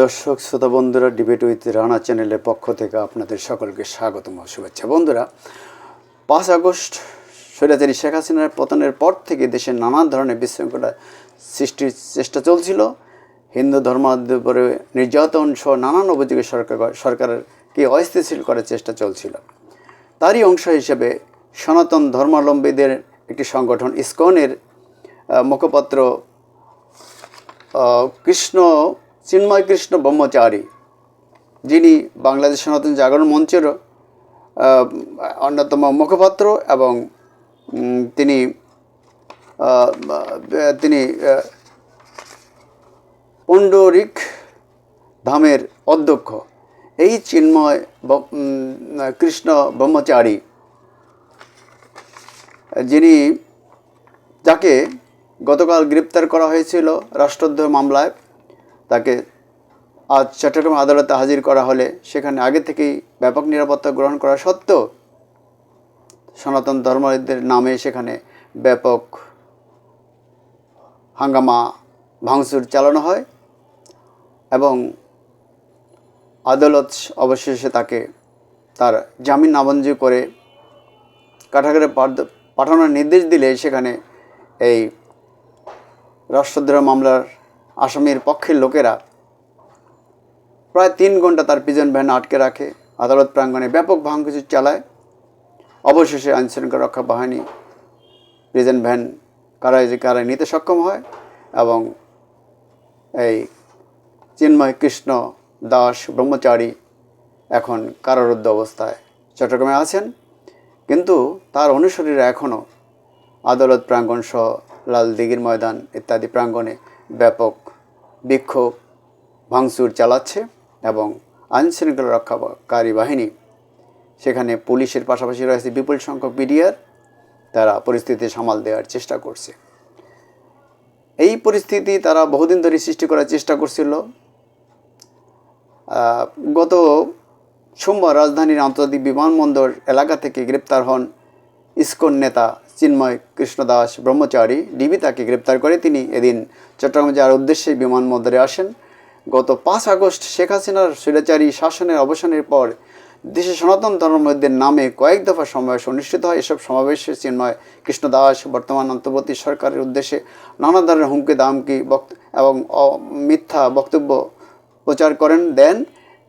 দর্শক, শ্রোতা বন্ধুরা ডিবেট উইথ রানা চ্যানেলের পক্ষ থেকে আপনাদের সকলকে স্বাগতম ও শুভেচ্ছা। বন্ধুরা, পাঁচ আগস্ট স্বৈরাচারী শেখ হাসিনার পতনের পর থেকে দেশে নানান ধরনের বিশৃঙ্খলা সৃষ্টির চেষ্টা চলছিল। হিন্দু ধর্মাদের উপরে নির্যাতন সহ নানান অভিযোগে সরকার সরকারকে অস্থিতিশীল করার চেষ্টা চলছিল। তারই অংশ হিসেবে সনাতন ধর্মাবলম্বীদের একটি সংগঠন ইসকনের মুখপাত্র কৃষ্ণ চিন্ময় কৃষ্ণ ব্রহ্মচারী যিনি বাংলাদেশ সনাতন জাগরণ মঞ্চেরও আহ, অন্যতম মুখপাত্র এবং তিনি তিনি পণ্ডরিক ধামের অধ্যক্ষ। এই চিন্ময় কৃষ্ণ ব্রহ্মচারী যিনি যাকে গতকাল গ্রেপ্তার করা হয়েছিল রাষ্ট্রদ্রোহ মামলায় তাকে আজ চট্টগ্রাম আদালতে হাজির করা হলে সেখানে আগে থেকেই ব্যাপক নিরাপত্তা গ্রহণ করা সত্ত্বেও সনাতন ধর্মীয়দের নামে সেখানে ব্যাপক হাঙ্গামা, ভাঙচুর চালানো হয় এবং আদালত অবশেষে তাকে তার জামিন নামঞ্জুর করে কারাগারে পাঠ- পাঠানোর নির্দেশ দিলে সেখানে এই রাষ্ট্রদ্রোহ মামলার আসামির পক্ষের লোকেরা প্রায় তিন ঘণ্টা তার পিজন ভ্যান আটকে রাখে, আদালত প্রাঙ্গণে ব্যাপক ভাঙচুর চালায়। অবশেষে আইনশৃঙ্খলা রক্ষা বাহিনী প্রিজন ভ্যান কারায় কারায় নিতে সক্ষম হয় এবং এই চিন্ময় কৃষ্ণ দাস ব্রহ্মচারী এখন কারারুদ্ধ অবস্থায় চট্টগ্রামে আছেন। কিন্তু তার অনুসারীরা এখনও আদালত প্রাঙ্গণ সহ লাল দিঘির ময়দান ইত্যাদি প্রাঙ্গণে ব্যাপক বিক্ষোভ ভাঙচুর চালাচ্ছে এবং আইনশৃঙ্খলা রক্ষাকারী বাহিনী, সেখানে পুলিশের পাশাপাশি রয়েছে বিপুল সংখ্যক বিডিআর, তারা পরিস্থিতি সামাল দেওয়ার চেষ্টা করছে। এই পরিস্থিতি তারা বহুদিন ধরে সৃষ্টি করার চেষ্টা করছিল। গত সোমবার রাজধানীর আন্তর্জাতিক বিমানবন্দর এলাকা থেকে গ্রেপ্তার হন ইসকন নেতা চিন্ময় কৃষ্ণদাস ব্রহ্মচারী ডিবি তাকে গ্রেপ্তার করে তিনি এদিন চট্টগ্রামে যাওয়ার উদ্দেশ্যে বিমানবন্দরে আসেন। গত পাঁচ আগস্ট শেখ হাসিনার স্বৈরাচারী শাসনের অবসানের পর দেশে সনাতন ধর্মের নামে কয়েক দফা সমাবেশ অনুষ্ঠিত হয়। এসব সমাবেশে চিন্ময় কৃষ্ণ দাস বর্তমান অন্তর্বর্তী সরকারের উদ্দেশ্যে নানা ধরনের হুমকি, দামকি বক্ত, এবং মিথ্যা বক্তব্য প্রচার করেন। দেন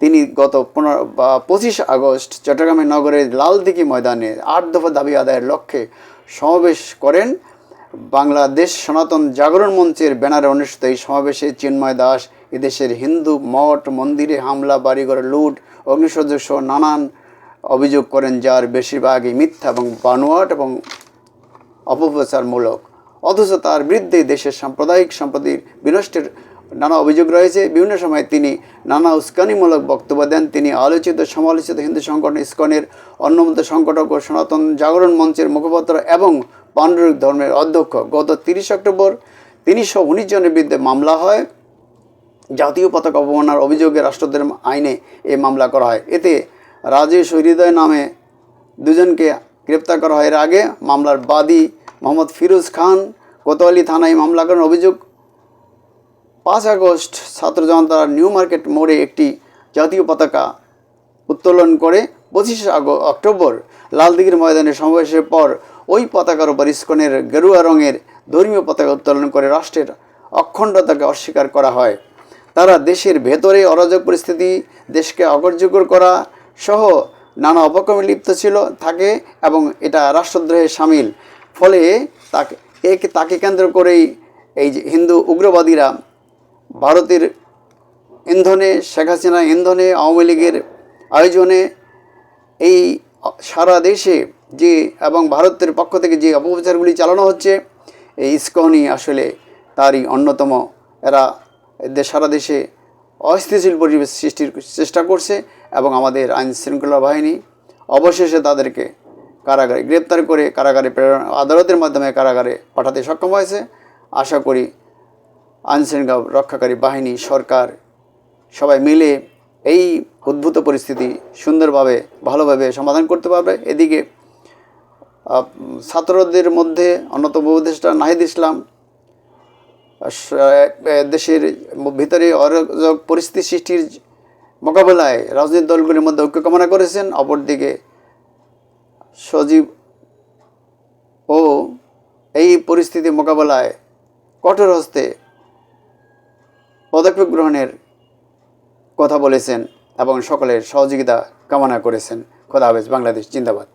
তিনি গত পনেরো, বা পঁচিশ আগস্ট চট্টগ্রামের নগরের লালদিঘি ময়দানে আট দফা দাবি আদায়ের লক্ষ্যে সমাবেশ করেন বাংলাদেশ সনাতন জাগরণ মঞ্চের ব্যানারে অনুষ্ঠিত এই সমাবেশে চিন্ময় দাস, এদেশের হিন্দু মঠ, মন্দিরে হামলা, বাড়িঘর লুট, অগ্নিসংযোগ সহ নানান অভিযোগ করেন, যার বেশিরভাগই মিথ্যা এবং বানোয়াট এবং অপপ্রচারমূলক। অথচ তার বিরুদ্ধে দেশের সাম্প্রদায়িক সম্পত্তির বিনষ্টের নানা অভিযোগ রয়েছে। বিভিন্ন সময় তিনি নানা উস্কানিমূলক বক্তব্য দেন। তিনি আলোচিত, সমালোচিত হিন্দু সংগঠন ইস্কনের অন্যমত সংগঠক ও সনাতন জাগরণ মঞ্চের মুখপাত্র এবং পাণ্ডরিক ধর্মের অধ্যক্ষ। গত তিরিশ অক্টোবর তিনশো উনিশ জনের বিরুদ্ধে মামলা হয়। জাতীয় পতাকা অবমাননার অভিযোগে রাষ্ট্রদ্রোহ আইনে এই মামলা করা হয়। এতে রাজেশ হৃদয় নামে দুজনকে গ্রেপ্তার করা হয়। এর আগে মামলার বাদী মোহাম্মদ ফিরোজ খান কোতোয়ালি থানায় মামলা করেন অভিযোগ পাঁচ আগস্ট ছাত্র জনতার নিউ মার্কেট মোড়ে একটি জাতীয় পতাকা উত্তোলন করে পঁচিশে অক্টোবর লালদিঘির ময়দানে সমাবেশের পর ওই পতাকার উপর ইস্কনের গেরুয়া রঙের ধর্মীয় পতাকা উত্তোলন করে রাষ্ট্রের অখণ্ডতাকে অস্বীকার করা হয়। তারা দেশের ভেতরে অরাজক পরিস্থিতি, দেশকে অকার্যকর করা সহ নানা অপকর্মে লিপ্ত ছিল, থাকে এবং এটা রাষ্ট্রদ্রোহের সামিল। ফলে তাকে একে তাকে কেন্দ্র করেই এই যে হিন্দু উগ্রবাদীরা ভারতের ইন্ধনে, শেখ হাসিনা ইন্ধনে, আওয়ামী লীগের আয়োজনে এই সারা দেশে যে এবং ভারতের পক্ষ থেকে যে অপপ্রচারগুলি চালানো হচ্ছে, এই ইস্কনই আসলে তারই অন্যতম। এরা সারা দেশে অস্থিতিশীল পরিবেশ সৃষ্টির চেষ্টা করছে এবং আমাদের আইন শৃঙ্খলা বাহিনী অবশেষে তাদেরকে কারাগারে গ্রেপ্তার করে কারাগারে প্রেরণ, আদালতের মাধ্যমে কারাগারে পাঠাতে সক্ষম হয়েছে। আশা করি আইনশৃঙ্খলা রক্ষাকারী বাহিনী, সরকার, সবাই মিলে এই উদ্ভূত পরিস্থিতি সুন্দরভাবে, ভালোভাবে সমাধান করতে পারবে। এদিকে ছাত্রদের মধ্যে অন্যতম উপদেষ্টা নাহিদ ইসলাম দেশের ভিতরে অরাজক পরিস্থিতি সৃষ্টির মোকাবেলায় রাজনৈতিক দলগুলির মধ্যে ঐক্য কামনা করেছেন। অপরদিকে, সজীব ও এই পরিস্থিতি মোকাবেলায় কঠোর হস্তে পদক্ষেপ গ্রহণের কথা বলেছেন এবং সকলের সহযোগিতা কামনা করেছেন। খোদা হাফেজ বাংলাদেশ জিন্দাবাদ।